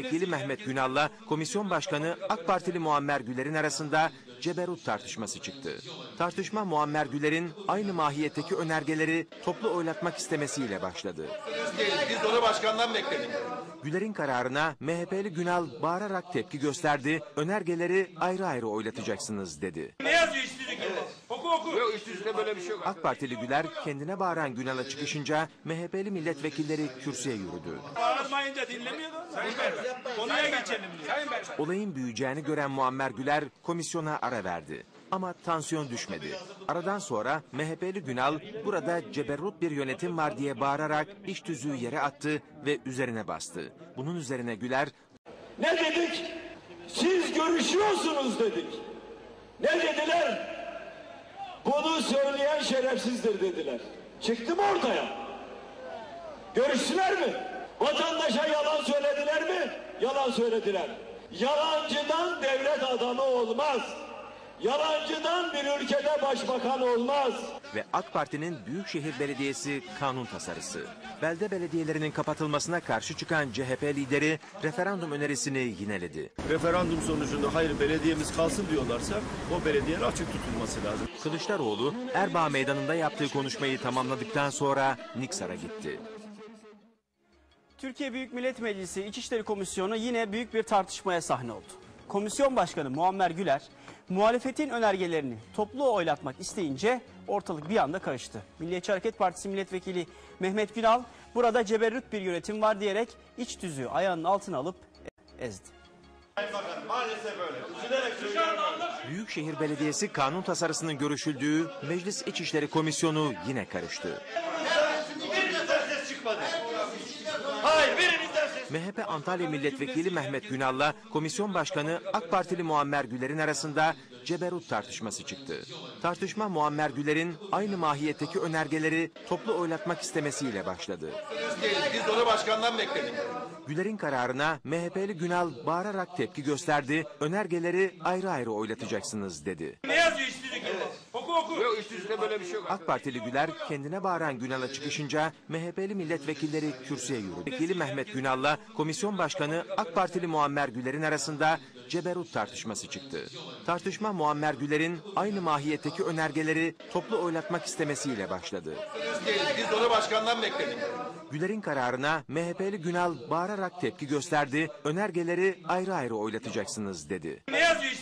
Vekili Mehmet Günal'la Komisyon Başkanı AK Partili Muammer Güler'in arasında ceberut tartışması çıktı. Tartışma Muammer Güler'in aynı mahiyetteki önergeleri toplu oylatmak istemesiyle başladı. Biz onu başkandan bekledik. Güler'in kararına MHP'li Günal bağırarak tepki gösterdi. Önergeleri ayrı ayrı oylatacaksınız dedi. Ne yazıyor işsizlik? Oku. Yok üst üste böyle bir şey yok. AK Partili Güler kendine bağıran Günal'a çıkışınca MHP'li milletvekilleri kürsüye yürüdü. Bağırmayınca dinlemiyordu. Sayın Berber. Konuya geçelim. Sayın Berber. Olayın büyüyeceğini gören Muammer Güler komisyona ara verdi. Ama tansiyon düşmedi. Aradan sonra MHP'li Günal burada ceberrut bir yönetim var diye bağırarak iş tüzüğü yere attı ve üzerine bastı. Bunun üzerine Güler Ne dedik? Siz görüşüyorsunuz dedik. Ne dediler? Bunu söyleyen şerefsizdir dediler. Çıktı mı ortaya? Görüştüler mi? Vatandaşa yalan söylediler mi? Yalan söylediler. Yalancıdan devlet adamı olmaz. Yalancıdan bir ülkede başbakan olmaz. ve AK Parti'nin Büyükşehir Belediyesi kanun tasarısı. Belde belediyelerinin kapatılmasına karşı çıkan CHP lideri referandum önerisini yineledi. referandum sonucunda hayır belediyemiz kalsın diyorlarsa o belediyenin açık tutulması lazım. Kılıçdaroğlu Erbaa Meydanı'nda yaptığı konuşmayı tamamladıktan sonra Niksar'a gitti. Türkiye Büyük Millet Meclisi İçişleri Komisyonu yine büyük bir tartışmaya sahne oldu. Komisyon Başkanı Muammer Güler, muhalefetin önergelerini toplu oylatmak isteyince ortalık bir anda karıştı. Milliyetçi Hareket Partisi Milletvekili Mehmet Günal, burada ceberrüt bir yönetim var diyerek iç tüzüğü ayağının altına alıp ezdi. Büyükşehir Belediyesi kanun tasarısının görüşüldüğü Meclis İçişleri Komisyonu yine karıştı. Hayır birinizden ses. MHP Antalya Milletvekili Mehmet Günal'la Komisyon Başkanı AK Partili Muammer Güler'in arasında ceberut tartışması çıktı. Tartışma Muammer Güler'in aynı mahiyetteki önergeleri toplu oylatmak istemesiyle başladı. Biz onu başkandan bekledik. Güler'in kararına MHP'li Günal bağırarak tepki gösterdi. Önergeleri ayrı ayrı oylatacaksınız dedi. Ne yazıyor işsizlik? Oku oku. Yok üst üste böyle bir şey yok. AK Partili Güler kendine bağıran Günal'a çıkışınca MHP'li milletvekilleri kürsüye yürüdü. Vekili Mehmet Günal'la Komisyon Başkanı AK Partili Muammer Güler'in arasında ceberut tartışması çıktı. Tartışma Muammer Güler'in aynı mahiyetteki önergeleri toplu oylatmak istemesiyle başladı. Biz onu başkandan bekledik. Güler'in kararına MHP'li Günal bağırarak tepki gösterdi. Önergeleri ayrı ayrı oylatacaksınız dedi. Ne yazıyor?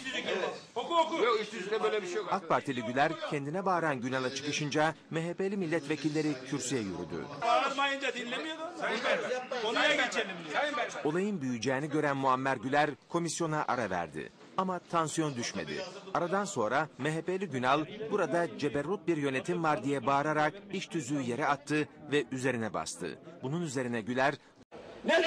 Oku. Yok üst üste böyle bir şey yok. AK Partili Güler kendine bağıran Günal'a çıkışınca MHP'li milletvekilleri kürsüye yürüdü. Bağırmayınca dinlemiyordu. Sayın Berber. Konuya geçelim diyor. Sayın Berber. Olayın büyüyeceğini gören Muammer Güler komisyona ara verdi. Ama tansiyon düşmedi. Aradan sonra MHP'li Günal burada ceberrut bir yönetim var diye bağırarak iş tüzüğü yere attı ve üzerine bastı. Bunun üzerine Güler Ne